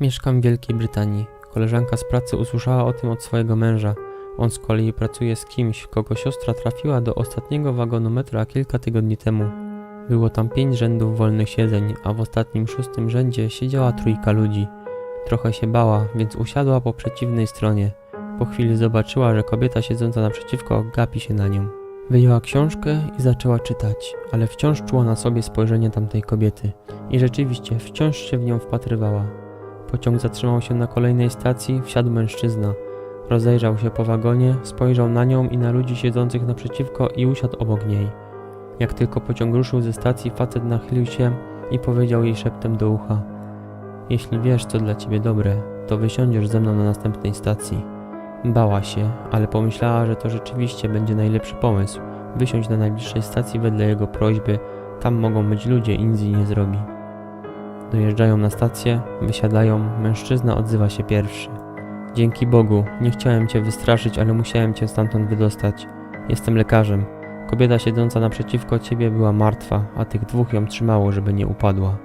Mieszkam w Wielkiej Brytanii. Koleżanka z pracy usłyszała o tym od swojego męża. On z kolei pracuje z kimś, kogo siostra trafiła do ostatniego wagonu metra kilka tygodni temu. Było tam pięć rzędów wolnych siedzeń, a w ostatnim szóstym rzędzie siedziała trójka ludzi. Trochę się bała, więc usiadła po przeciwnej stronie. Po chwili zobaczyła, że kobieta siedząca naprzeciwko gapi się na nią. Wyjęła książkę i zaczęła czytać, ale wciąż czuła na sobie spojrzenie tamtej kobiety. I rzeczywiście wciąż się w nią wpatrywała. Pociąg zatrzymał się na kolejnej stacji, wsiadł mężczyzna. Rozejrzał się po wagonie, spojrzał na nią i na ludzi siedzących naprzeciwko i usiadł obok niej. Jak tylko pociąg ruszył ze stacji, facet nachylił się i powiedział jej szeptem do ucha: Jeśli wiesz, co dla ciebie dobre, to wysiądziesz ze mną na następnej stacji. Bała się, ale pomyślała, że to rzeczywiście będzie najlepszy pomysł. Wysiąść na najbliższej stacji wedle jego prośby, tam mogą być ludzie i nic nie zrobi. Dojeżdżają na stację, wysiadają, mężczyzna odzywa się pierwszy. Dzięki Bogu, nie chciałem cię wystraszyć, ale musiałem cię stamtąd wydostać. Jestem lekarzem. Kobieta siedząca naprzeciwko ciebie była martwa, a tych dwóch ją trzymało, żeby nie upadła.